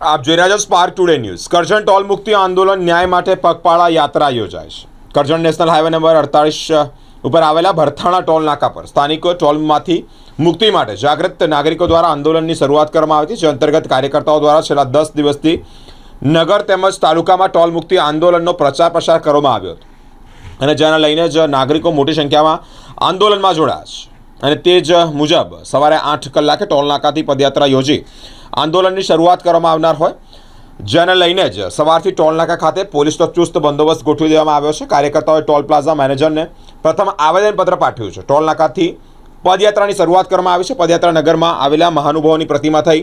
આપ જોઈ રહ્યા છો Spark today news Karjan toll મુક્તિ આંદોલન ન્યાય માટે પગપાળા યાત્રા યોજાય છે. કરજણ નેશનલ હાઈવે નંબર અડતાળીસ ઉપર આવેલા ભરથાણા ટોલ નાકા પર સ્થાનિકો ટોલમાંથી મુક્તિ માટે જાગૃત નાગરિકો દ્વારા આંદોલનની શરૂઆત કરવામાં આવી હતી, જે અંતર્ગત કાર્યકર્તાઓ દ્વારા છેલ્લા દસ દિવસથી નગર તેમજ તાલુકામાં ટોલ મુક્તિ આંદોલનનો પ્રચાર પ્રસાર કરવામાં આવ્યો હતો. અને જેને લઈને જ નાગરિકો મોટી સંખ્યામાં આંદોલનમાં જોડાયા છે. અને તે જ મુજબ સવારે આઠ કલાકે ટોલ નાકાથી પદયાત્રા યોજી આંદોલનની શરૂઆત કરવામાં આવનાર હોય. જેને લઈને જ સવારથી ટોલનાકા ખાતે પોલીસનો ચુસ્ત બંદોબસ્ત ગોઠવી દેવામાં આવ્યો છે. કાર્યકર્તાઓએ ટોલ પ્લાઝા મેનેજરને પ્રથમ આવેદનપત્ર પાઠવ્યું છે. ટોલ નાકાથી પદયાત્રાની શરૂઆત કરવામાં આવી છે. પદયાત્રા નગરમાં આવેલા મહાનુભાવોની પ્રતિમા થઈ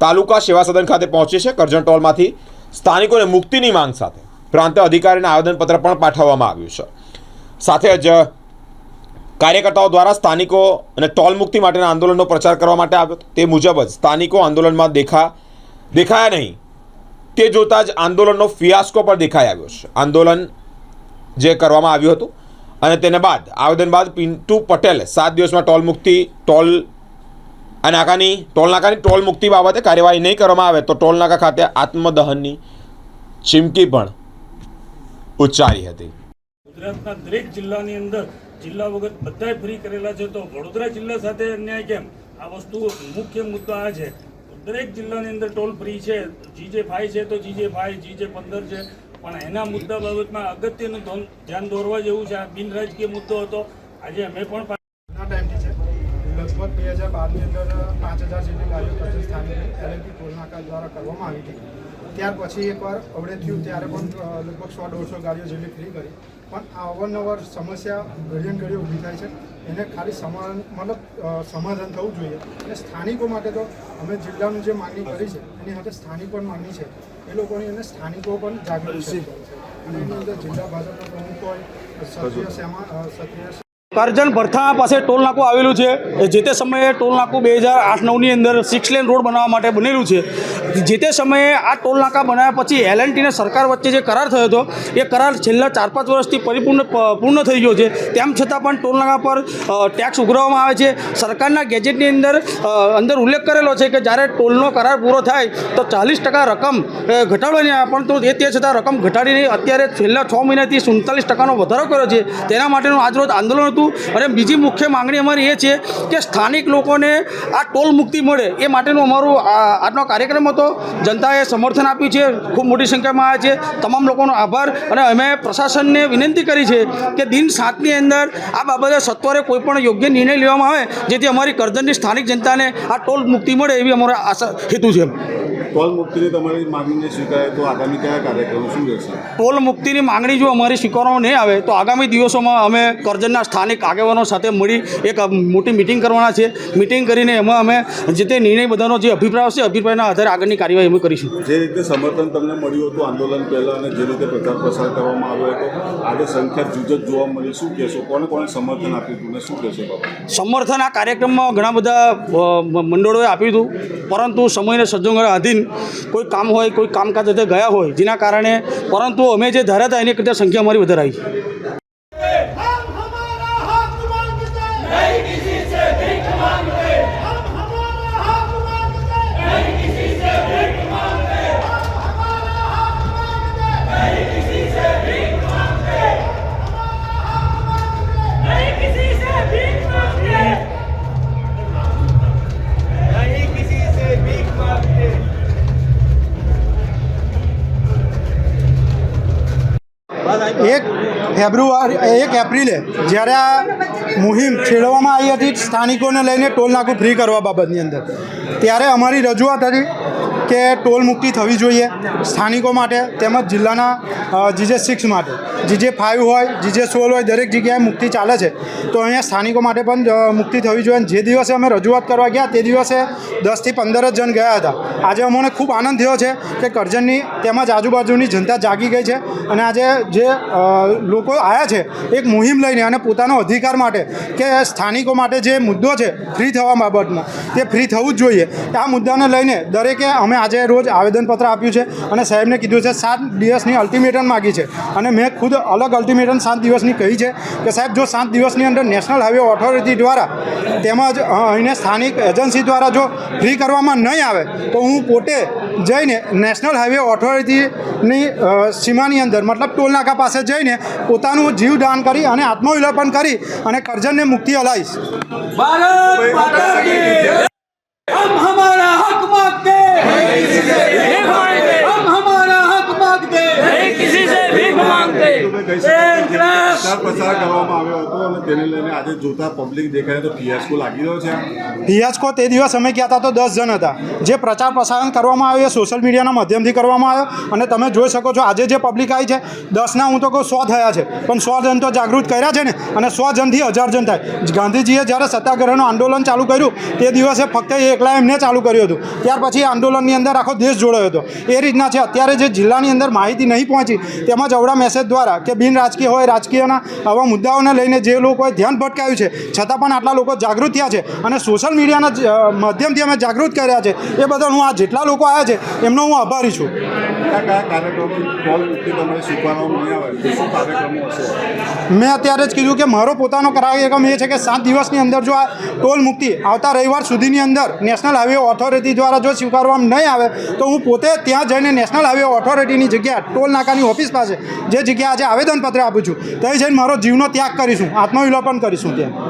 તાલુકા સેવા સદન ખાતે પહોંચી છે. કરજણ ટોલમાંથી સ્થાનિકોને મુક્તિની માંગ સાથે પ્રાંત અધિકારીને આવેદનપત્ર પણ પાઠવવામાં આવ્યું છે. સાથે જ કાર્યકર્તાઓ દ્વારા સ્થાનિકો અને ટોલ મુક્તિ માટેના આંદોલનનો પ્રચાર કરવા માટે આવ્યો તે મુજબ જ સ્થાનિકો આંદોલનમાં દેખા, દેખાયા નહીં. તે જોતાં જ આંદોલનનો ફિયાસ્કો પણ દેખાઈ આવ્યો છે. આંદોલન જે કરવામાં આવ્યું હતું અને તેને બાદ, આવેદન બાદ પિન્ટુ પટેલે સાત દિવસમાં ટોલ મુક્તિ, ટોલ આ નાકાની, ટોલ નાકાની ટોલ મુક્તિ બાબતે કાર્યવાહી નહીં કરવામાં આવે તો ટોલ નાકા ખાતે આત્મદહનની ચીમકી પણ ઉચ્ચારી હતી. ગુજરાતના દરેક જિલ્લાની અંદર જિલ્લા વગર બધાય ફ્રી કરેલા છે. તો વડોદરા જિલ્લા સાથે અન્યાય કેમ? આ વસ્તુ મુખ્ય મુદ્દો આ છે. દરેક જિલ્લાની અંદર ટોલ ફ્રી છે. જીજે ફાઈ છે તો જીજે ફાઈ, જીજે પંદર છે. પણ એના મુદ્દા બાબતમાં અગત્યનું ધ્યાન દોરવા જેવું છે. આ બિન રાજકીય મુદ્દો હતો. આજે અમે પણ ટાઈમથી છે. લગભગ બે હજાર બારની અંદર પાંચ હજાર જેટલી ગાડીઓ કચ્છ સ્થાનિક એલએનટી ટોલનાકા દ્વારા કરવામાં આવી હતી. ત્યાર પછી એકવાર અવડે થયું ત્યારે પણ લગભગ સો દોઢસો ગાડીઓ જેવી ફ્રી કરી. પણ આ અવારનવાર સમસ્યા ઘડીએ ઘડીએ ઊભી થાય છે. એને ખાલી સમાધાન મતલબ સમાધાન થવું જોઈએ. અને સ્થાનિકો માટે તો અમે જિલ્લાનું જે માગણી કરી છે એની સાથે સ્થાનિક પણ માગણી છે. એ લોકોની અને સ્થાનિકો પણ જાગૃત છે. અને એની અંદર જિલ્લા ભાજપના પ્રમુખ હોય સત્રિય સેમા અ, ક્ષત્રિય કરજણ ભરથા પાસે ટોલ નાકું આવેલું છે. જે તે સમયે ટોલ નાકું બે હજાર આઠ નવની અંદર સિક્સ લેન રોડ બનાવવા માટે બનેલું છે. જે તે સમયે આ ટોલ નાકા બનાવ્યા પછી એલ અને સરકાર વચ્ચે જે કરાર થયો હતો, એ કરાર છેલ્લા ચાર પાંચ વર્ષથી પરિપૂર્ણ પૂર્ણ થઈ ગયો છે. તેમ છતાં પણ ટોલ નાકા પર ટેક્સ ઉઘરાવવામાં આવે છે. સરકારના ગેજેટની અંદર અંદર ઉલ્લેખ કરેલો છે કે જ્યારે ટોલનો કરાર પૂરો થાય, તો ચાલીસ ટકા રકમ ઘટાડવાની પણ તો એ તે છતાં રકમ ઘટાડીને અત્યારે છેલ્લા છ મહિનાથી સુડતાલીસ ટકાનો વધારો કર્યો છે. તેના માટેનું આજરોજ આંદોલન હતું. અને બીજી મુખ્ય માંગણી અમારી એ છે કે સ્થાનિક લોકોને આ ટોલ મુક્તિ મળે એ માટેનું અમારું આજનો કાર્યક્રમ હતો. જનતાએ સમર્થન આપ્યું છે, ખૂબ મોટી સંખ્યામાં આવ્યા છે. તમામ લોકોનો આભાર અને અમે પ્રશાસનને વિનંતી કરી છે કે દિન સાતની અંદર આ બાબતે સત્વરે કોઈ પણ યોગ્ય નિર્ણય લેવામાં આવે, જેથી અમારી કરજણની સ્થાનિક જનતાને આ ટોલ મુક્તિ મળે એવી અમારો આશા હેતુ છે. ટોલ મુક્તિની તમારી માંગણીને સ્વીકારે તો આગામી કયા કાર્યક્રમો શું રહેશે? ટોલ મુક્તિની માંગણી જો અમારી સ્વીકારવામાં નહીં આવે તો આગામી દિવસોમાં અમે કરજણના સ્થાનિક આગેવાનો સાથે મળી એક મોટી મિટિંગ કરવાના છે. મિટિંગ કરીને એમાં અમે જે તે નિર્ણય બધાનો જે અભિપ્રાય હશે અભિપ્રાયના આધારે આગળની કાર્યવાહી અમે કરીશું. જે રીતે સમર્થન તમને મળ્યું હતું આંદોલન પહેલાં અને જે રીતે પ્રચાર પ્રસાર કરવામાં આવ્યો હતો આજે સંખ્યા જુજત જોવા મળી. શું કહેશો? કોને કોને સમર્થન આપ્યું હતું શું કહેશો સમર્થન આ કાર્યક્રમમાં ઘણા બધા મંડળોએ આપ્યું હતું પરંતુ સમયને સંજોગોના આધીન કોઈ કામ હોય, કોઈ કામકાજ રીતે ગયા હોય, જેના કારણે પરંતુ અમે જે ધાર્યા હતા, એની કરતાં સંખ્યા અમારી વધારે આવી ફેબ્રુઆરી એક એપ્રિલે, જ્યારે આ મુહિમ છેડવામાં આવી હતી, સ્થાનિકોને લઈને ટોલ નાકું ફ્રી કરવા બાબતની અંદર. ત્યારે અમારી રજૂઆત હતી કે ટોલ મુક્તિ થવી જોઈએ સ્થાનિકો માટે તેમજ જિલ્લાના જીજે સિક્સ માટે. જીજે ફાઇવ હોય જીજે સોળ હોય, દરેક જગ્યાએ મુક્તિ ચાલે છે. તો અહીંયા સ્થાનિકો માટે પણ મુક્તિ થવી જોઈએ. અને જે દિવસે અમે રજૂઆત કરવા ગયા, તે દિવસે દસથી પંદર જ જણ ગયા હતા. આજે અમને ખૂબ આનંદ થયો છે કે કરજણની તેમજ આજુબાજુની જનતા જાગી ગઈ છે. અને આજે જે લોકો આવ્યા છે, એક મુહિમ લઈને અને પોતાનો અધિકાર માટે કે સ્થાનિકો માટે જે મુદ્દો છે ફ્રી થવા બાબતનો તે ફ્રી થવું જ જોઈએ. આ મુદ્દાને લઈને દરેકે કે અમે આજે રોજ આવેદનપત્ર આપ્યું છે અને સાહેબને કીધું છે, સાત દિવસની અલ્ટિમેટમ માગી છે. અને મેં ખુદ અલગ અલ્ટિમેટમ સાત દિવસની કહી છે કે, સાહેબ, જો સાત દિવસની અંદર નેશનલ હાઈવે ઓથોરિટી દ્વારા તેમજ અહીંને સ્થાનિક એજન્સી દ્વારા જો ફ્રી કરવામાં નહીં આવે, તો હું પોતે જઈને નેશનલ હાઈવે ઓથોરિટીની સીમાની અંદર, મતલબ ટોલનાકા પાસે જઈને પોતાનું જીવદાન કરી અને આત્મવિલોપન કરી અને કરજણને મુક્તિ અલાવીશ हम हमारा हक मांगते नहीं किसी से भीख मांगते हम हमारा हक मांगते नहीं किसी से भीख मांगते इंकलाब તેને લઈને આજે જોતા પબ્લિક દેખાય તો ફિયાસ્કો લાગી રહ્યો છે. ફિયાસ્કો તે દિવસ અમે ગયા હતા તો દસ જણ હતા. જે પ્રચાર પ્રસારણ કરવામાં આવ્યો એ સોશિયલ મીડિયાના માધ્યમથી કરવામાં આવ્યો. અને તમે જોઈ શકો છો આજે જે પબ્લિક આવી છે દસના હું તો કહું સો થયા છે. પણ સો જણ તો જાગૃત કર્યા છે ને. અને સો જણથી હજાર જણ થાય. ગાંધીજીએ જ્યારે સત્યાગ્રહનું આંદોલન ચાલુ કર્યું, તે દિવસે ફક્ત એ એકલા એમને ચાલુ કર્યું હતું. ત્યાર પછી આંદોલનની અંદર આખો દેશ જોડાયો હતો. એ રીતના છે. અત્યારે જે જિલ્લાની અંદર માહિતી નહીં પહોંચી, તેમાં જવડા મેસેજ દ્વારા કે બિન રાજકીય હોય રાજકીયના આવા મુદ્દાઓને લઈને જે લોકોએ ધ્યાન ભટકાયું છે. છતાં પણ આટલા લોકો જાગૃત થયા છે અને સોશિયલ મીડિયાના માધ્યમથી અમે જાગૃત કર્યા છે. એ બદલ હું આ જેટલા લોકો આવ્યા છે એમનો હું આભારી છું. મેં અત્યારે જ કીધું કે મારો પોતાનો કાર્યક્રમ એ છે કે સાત દિવસની અંદર જો આ ટોલ મુક્તિ આવતા રવિવાર સુધીની અંદર નેશનલ હાઈવે ઓથોરિટી દ્વારા જો સ્વીકારવામાં નહીં આવે તો હું પોતે ત્યાં જઈને નેશનલ હાઈવે ઓથોરિટીની જગ્યા ટોલ નાકાની ઓફિસ પાસે જે જગ્યા આજે આવેદનપત્ર આપું છું ત્યાં જઈને મારો જીવનો ત્યાગ કરીશું. આત્મવિલોપન કરીશું ત્યાં.